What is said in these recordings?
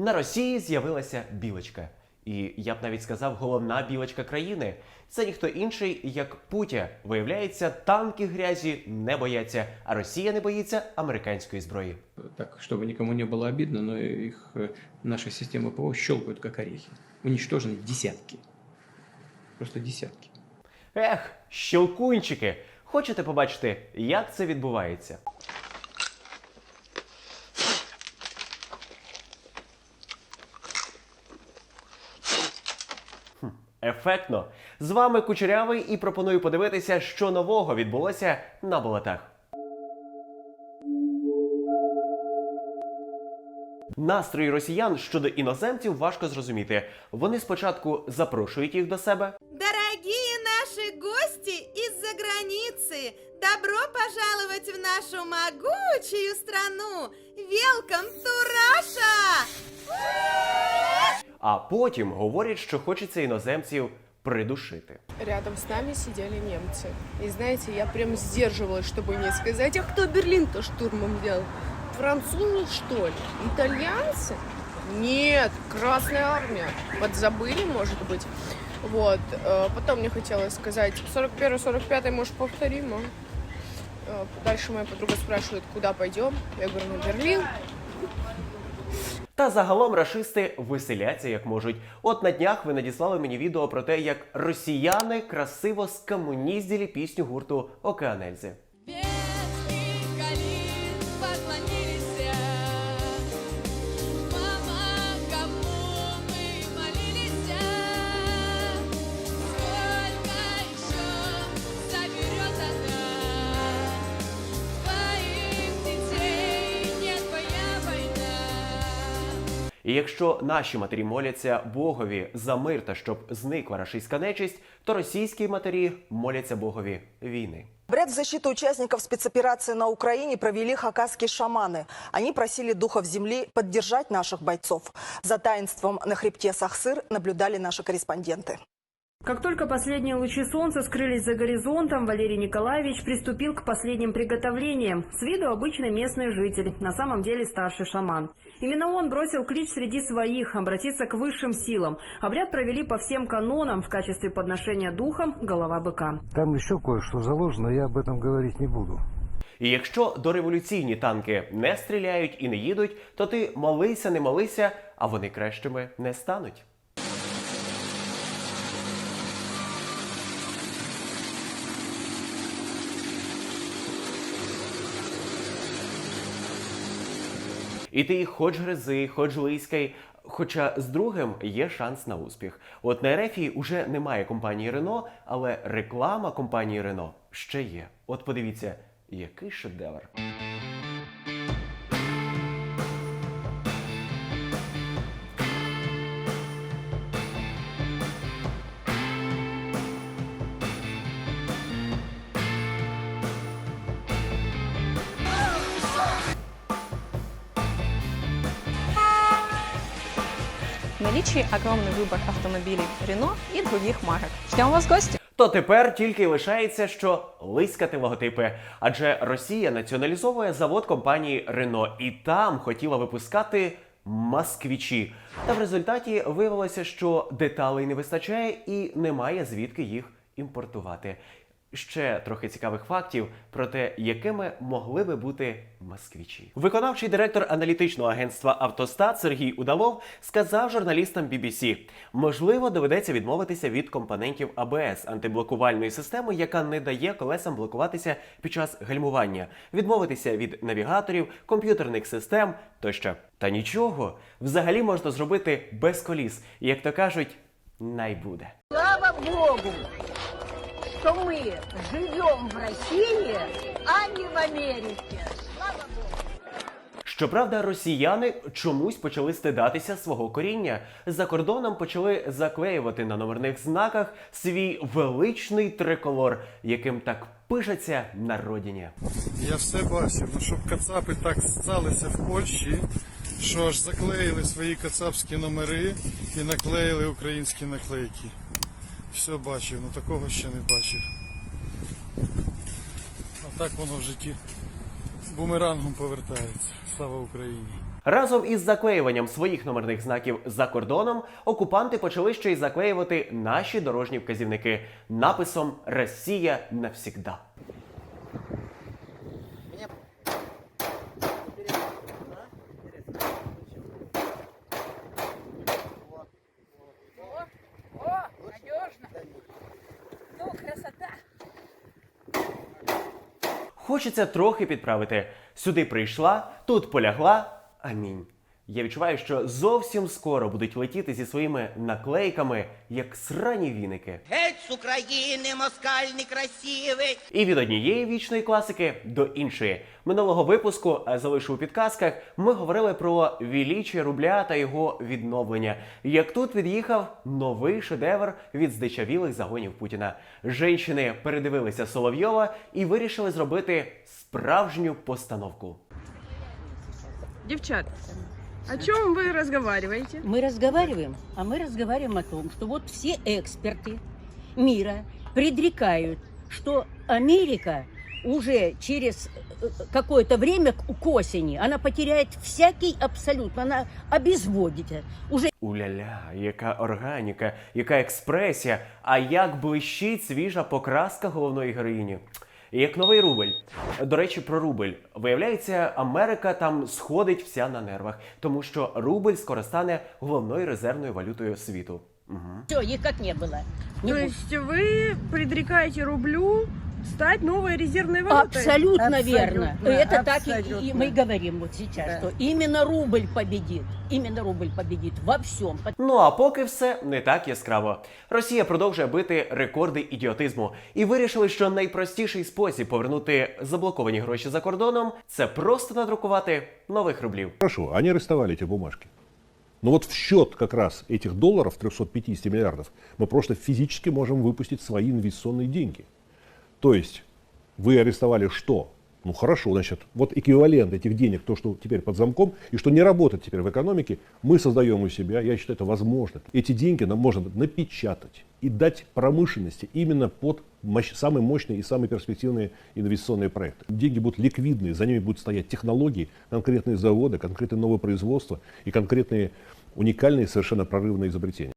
На Росії з'явилася білочка. І я б навіть сказав, головна білочка країни. Це ніхто інший, як Путя. Виявляється, танки грязі не бояться, а Росія не боїться американської зброї. так, чтобы никому не было обидно, но их э, наши системы ПО щелкают как орехи. Уничтожены десятки. Просто десятки. Ех, щелкунчики! Хочете побачити, як це відбувається? Ефектно. З вами Кучерявий і пропоную подивитися, що нового відбулося на болотах. Настрої росіян щодо іноземців важко зрозуміти. Вони спочатку запрошують їх до себе, Дорогие наши гости из-за границы, добро пожаловать в нашу могучую страну! To Russia! а потім говорять, що хочеться іноземців придушити. Рядом с нами сидели немцы. И знаете, я прям сдерживалась, чтобы не сказать, а кто Берлин-то штурмом взял? Французы, что ли? Итальянцы? Нет, Красная Армия. Подзабыли, может быть. Вот. э, Потом мне хотелось сказать, 41-45 может, повторим, а? Э, Дальше моя подруга спрашивает, куда пойдем? Я говорю, на Берлин. Та загалом рашисти веселяться як можуть. От на днях ви надіслали мені відео про те, як росіяни красиво скамунізділі пісню гурту Океанельзи. І якщо наші матері моляться Богові за мир та щоб зникла рашистська нечисть, то російські матері моляться Богові війни. Обряд в защиту участников спецоперации на Украине провели хакасские шаманы. Они просили духов земли поддержать наших бойцов. За таинством на хребте Сахсыр наблюдали наши корреспонденты. Как только последние лучи солнца скрылись за горизонтом, Валерий Николаевич приступил к последним приготовлениям. С виду обычный местный житель, на самом деле старший шаман. Именно он бросил клич среди своих, обратиться к высшим силам. Обряд провели по всем канонам в качестве подношения духом голова быка. Там еще кое-что заложено, я об этом говорить не буду. І якщо дореволюційні танки не стріляють і не їдуть, то ти молися, не молися, а вони кращими не стануть. І ти хоч гризи, хоч лиськай. Хоча з другим є шанс на успіх. От на Ерефії уже немає компанії Рено, але реклама компанії Рено ще є. От подивіться, який шедевр. Наличии огромный выбор автомобилей Renault и других марок. Ждем вас в гости! То тепер тільки лишається, що лискати логотипи. Адже Росія націоналізовує завод компанії Рено і там хотіла випускати москвічі. Та в результаті виявилося, що деталей не вистачає і немає звідки їх імпортувати. Ще трохи цікавих фактів про те, якими могли би бути москвічі. Виконавчий директор аналітичного агентства Автостат Сергій Удалов сказав журналістам BBC, можливо, доведеться відмовитися від компонентів АБС антиблокувальної системи, яка не дає колесам блокуватися під час гальмування, відмовитися від навігаторів, комп'ютерних систем тощо. Та нічого, взагалі можна зробити без коліс, як то кажуть, найбуде. Слава Богу, что мы живем в России, а не в Америке. Слава Богу. Щоправда, росіяни чомусь почали стидатися свого коріння. За кордоном почали заклеювати на номерних знаках свій величний триколор, яким так пишаться на родині. Я все бачив, ну щоб кацапи так сталися в Польщі, що аж заклеїли свої кацапські номери і наклеїли українські наклейки. Все бачив, але такого ще не бачив. А так воно в житті бумерангом повертається. Слава Україні! Разом із заклеюванням своїх номерних знаків за кордоном окупанти почали ще й заклеювати наші дорожні вказівники написом Росія навсігда. Хочеться трохи підправити. Сюди прийшла, тут полягла. Амінь. Я відчуваю, що зовсім скоро будуть летіти зі своїми наклейками, як срані віники. Геть з України, москаль некрасивий. І від однієї вічної класики до іншої. Минулого випуску а залишу у підказках. Ми говорили про вілічі рубля та його відновлення. Як тут від'їхав новий шедевр від здичавілих загонів Путіна. Женщини передивилися Соловйова і вирішили зробити справжню постановку. Девчат, о чем вы разговариваете? Мы разговариваем, а мы разговариваем о том, что вот все эксперты мира предрекают, что Америка уже через э, какое-то время к к осени она потеряет всякий абсолютно, она обезводит. Уже Уляля, яка органіка, яка експресія, а як блищить свіжа покраска головної героїні. Як новий рубль. До речі, про рубль. Виявляється, Америка там сходить вся на нервах, тому що рубль скоро стане головною резервною валютою світу. Угу. все, їх як не було. Не То будет. есть вы предрекаете рублю стать новой резервной валютой? Абсолютно, верно. Это так и, и мы говорим вот сейчас, что именно рубль победит. Именно рубль победит во всем. Ну а поки все не так яскраво. Росія продовжує бити рекорди ідіотизму і вирішили, що найпростіший спосіб повернути заблоковані гроші за кордоном це просто надрукувати нових рублів. Хорошо, они арестовали эти бумажки. Но вот в счет как раз этих долларов, 350 миллиардов, мы просто физически можем выпустить свои инвестиционные деньги. То есть вы арестовали что? Ну хорошо, значит, вот эквивалент этих денег, то, что теперь под замком, и что не работает теперь в экономике, мы создаем у себя, я считаю, это возможно. Эти деньги нам можно напечатать и дать промышленности именно под мощ- самые мощные и самые перспективные инвестиционные проекты. Деньги будут ликвидные, за ними будут стоять технологии, конкретные заводы, конкретные новые производства и конкретные уникальные совершенно прорывные изобретения.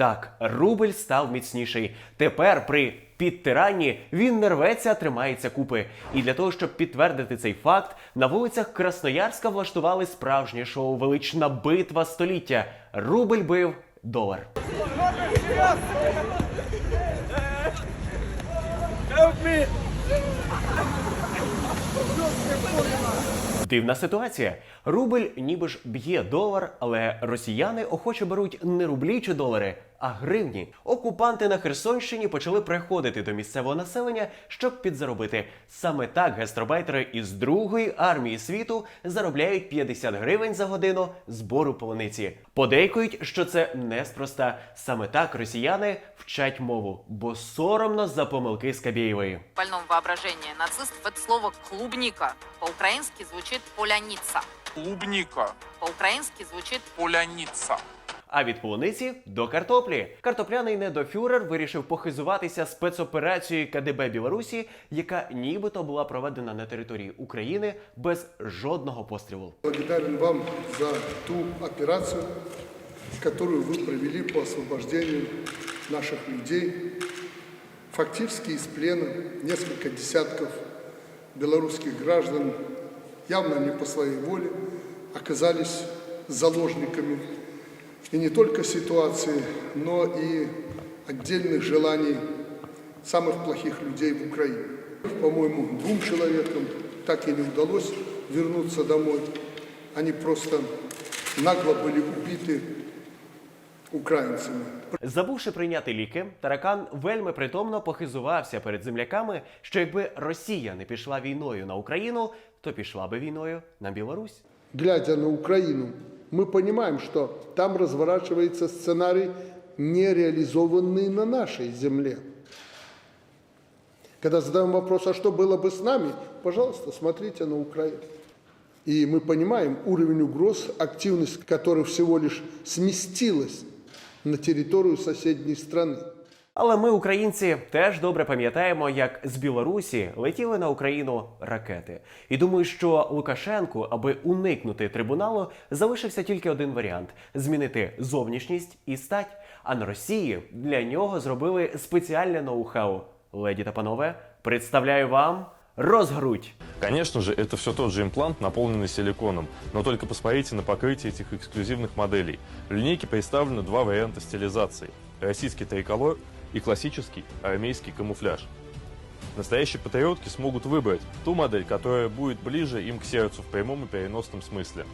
Так, рубль став міцніший. Тепер при підтиранні він не рветься, а тримається купи. І для того, щоб підтвердити цей факт, на вулицях Красноярська влаштували справжнє шоу Велична битва століття. Рубль бив долар. Дивна ситуація. Рубль ніби ж б'є долар, але росіяни охоче беруть не рублі чи долари, а гривні. Окупанти на Херсонщині почали приходити до місцевого населення, щоб підзаробити. Саме так гастробайтери із другої армії світу заробляють 50 гривень за годину збору полуниці. Подейкують, що це неспроста. Саме так росіяни вчать мову, бо соромно за помилки Скабєєвої. В больном воображении нацистов это слово «клубника». По-украински звучит «поляница». Клубника, По-украински звучит поляница. А від полуниці до картоплі. Картопляний недофюрер вирішив похизуватися спецоперацією КДБ Білорусі, яка нібито була проведена на території України без жодного пострілу. Благодарен вам за ту операцию, которую вы провели по освобождению наших людей. Фактически из плена несколько десятков белорусских граждан, явно не по своей воле, оказались заложниками и не только ситуации, но и отдельных желаний самых плохих людей в Украине. По-моему, двум человекам так и не удалось вернуться домой. Они просто нагло были убиты українцями. Забувши прийняти ліки, таракан вельми притомно похизувався перед земляками, що якби Росія не пішла війною на Україну, то пішла би війною на Білорусь. Глядя на Украину, мы понимаем, что там разворачивается сценарий, не реализованный на нашей земле. Когда задаем вопрос, а что было бы с нами, пожалуйста, смотрите на Украину. И мы понимаем уровень угроз, активность которой всего лишь сместилась на территорию соседней страны. Але ми, українці, теж добре пам'ятаємо, як з Білорусі летіли на Україну ракети. І думаю, що Лукашенку, аби уникнути трибуналу, залишився тільки один варіант змінити зовнішність і стать. А на Росії для нього зробили спеціальне ноу-хау. Леді та панове, представляю вам розгруть. Конечно же, это все тот же имплант, наполненный силиконом, но только посмотрите на покрытие этих эксклюзивных моделей. В линейке представлены два варианта стилизации. Российский триколор и классический армейский камуфляж. Настоящие патриотки смогут выбрать ту модель, которая будет ближе им к сердцу в прямом и переносном смысле.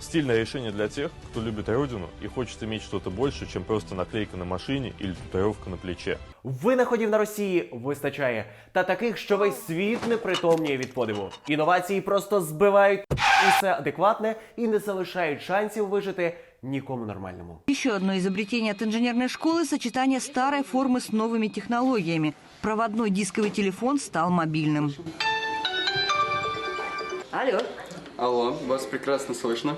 Стильное решение для тех, кто любит родину и хочет иметь что-то больше, чем просто наклейка на машине или татуировка на плече. Винаходів на Росії вистачає, та таких, що весь світ не притомніє від подиву. Інновації просто збивають усе адекватне і не залишають шансів вижити нікому нормальному. Еще одно изобретение от инженерной школы – сочетание старой формы с новыми технологиями. Проводной дисковый телефон стал мобильным. Алло. Алло, вас прекрасно слышно.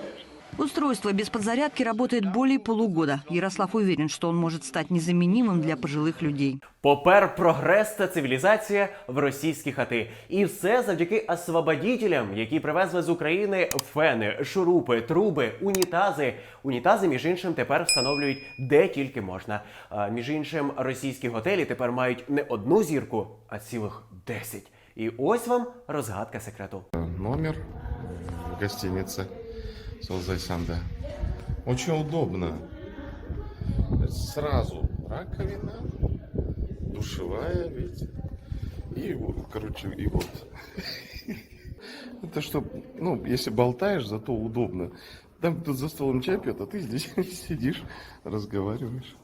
Устройство без подзарядки работает более полугода. Ярослав уверен, что он может стать незаменимым для пожилых людей. Попер прогрес та цивілізація в російські хати. І все завдяки освободітелям, які привезли з України фени, шурупи, труби, унітази. Унітази, між іншим, тепер встановлюють де тільки можна. А, між іншим, російські готелі тепер мають не одну зірку, а цілих десять. І ось вам розгадка секрету. Номер в гостинице Солзайсанда. Очень удобно. Сразу раковина, душевая, видите. И короче, и вот. Это что, ну, если болтаешь, зато удобно. Там кто за столом чай пьет, а ты здесь сидишь, разговариваешь.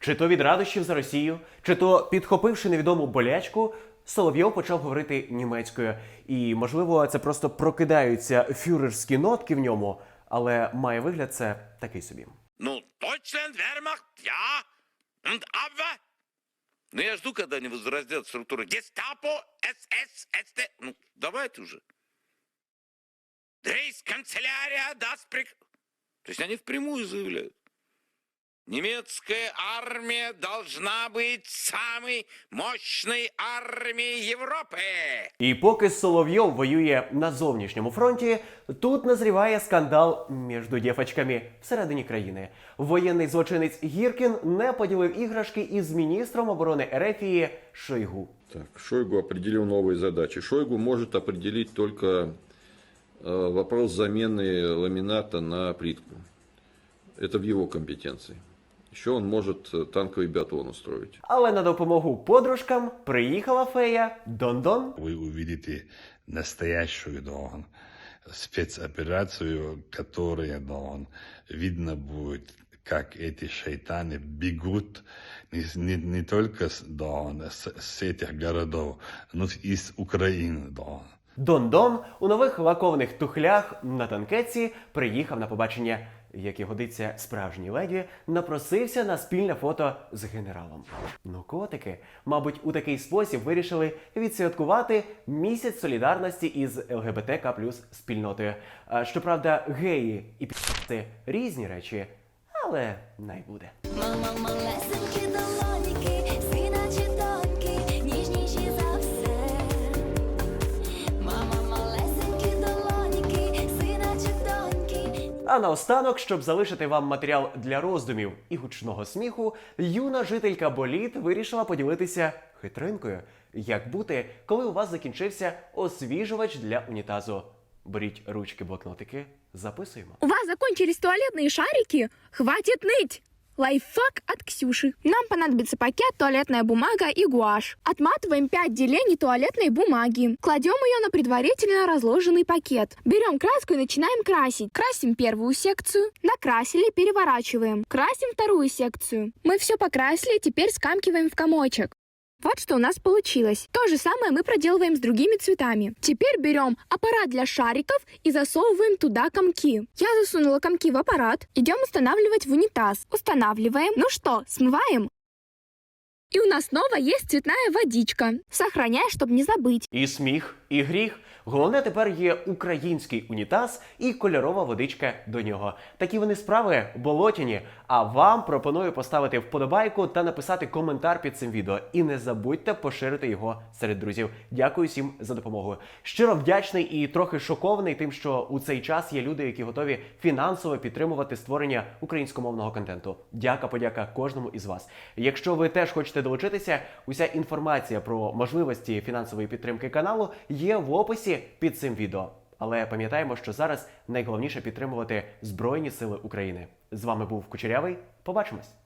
Чи то від радощів за Росію, чи то підхопивши невідому болячку, Соловйов почав говорити німецькою. І, можливо, це просто прокидаються фюрерські нотки в ньому, але має вигляд це такий собі. Ну, Deutschland, Wehrmacht, ja. Und aber... Ну, я жду, когда они возродят структуру Гестапо, СС, СТ. Ну, давайте уже. Рейс-канцелярия даст прик... То есть они впрямую заявляют. Немецкая армия должна быть самой мощной армией Европы. І поки Соловйов воює на зовнішньому фронті, тут назріває скандал між дівчатками всередині країни. Воєнний злочинець Гіркін не поділив іграшки із міністром оборони Ерефії Шойгу. Так, Шойгу определил новые задачи. Шойгу может определить только э, вопрос замены ламината на плитку. Это в его компетенции. Еще он может э, танковый биатлон устроить. Але на допомогу подружкам приїхала фея Дондон. Вы увидите настоящую Дон, спецоперацию, которая Дон. Видно будет, как эти шайтаны бегут не, не, не только с, Дон, с, с этих городов, но и из Украины Дон. Дондон у нових лакованих тухлях на танкетці приїхав на побачення, як і годиться справжній леді, напросився на спільне фото з генералом. Ну, котики, мабуть, у такий спосіб вирішили відсвяткувати місяць солідарності із ЛГБТК плюс спільнотою. Щоправда, геї і пі***ти – різні речі, але найбуде. Мама малесенькі А наостанок, щоб залишити вам матеріал для роздумів і гучного сміху, юна жителька Боліт вирішила поділитися хитринкою, як бути, коли у вас закінчився освіжувач для унітазу. Беріть ручки, блокнотики, записуємо. У вас закончились туалетные шарики? Хватит ныть! Лайфхак от Ксюши. Нам понадобится пакет, туалетная бумага и гуашь. Отматываем 5 делений туалетной бумаги. Кладем ее на предварительно разложенный пакет. Берем краску и начинаем красить. Красим первую секцию. Накрасили, переворачиваем. Красим вторую секцию. Мы все покрасили, теперь скамкиваем в комочек. Вот что у нас получилось. То же самое мы проделываем с другими цветами. Теперь берем аппарат для шариков и засовываем туда комки. Я засунула комки в аппарат. Идем устанавливать в унитаз. Устанавливаем. Ну что, смываем? И у нас снова есть цветная водичка. Сохраняй, чтобы не забыть. І сміх, і і гріх. Головне тепер є український унітаз і кольорова водичка до нього. Такі вони справи болотяні. А вам пропоную поставити вподобайку та написати коментар під цим відео. І не забудьте поширити його серед друзів. Дякую всім за допомогу. Щиро вдячний і трохи шокований тим, що у цей час є люди, які готові фінансово підтримувати створення українськомовного контенту. Дяка, подяка кожному із вас. Якщо ви теж хочете долучитися, уся інформація про можливості фінансової підтримки каналу є в під цим відео. Але пам'ятаємо, що зараз найголовніше підтримувати Збройні Сили України. З вами був Кучерявий. Побачимось!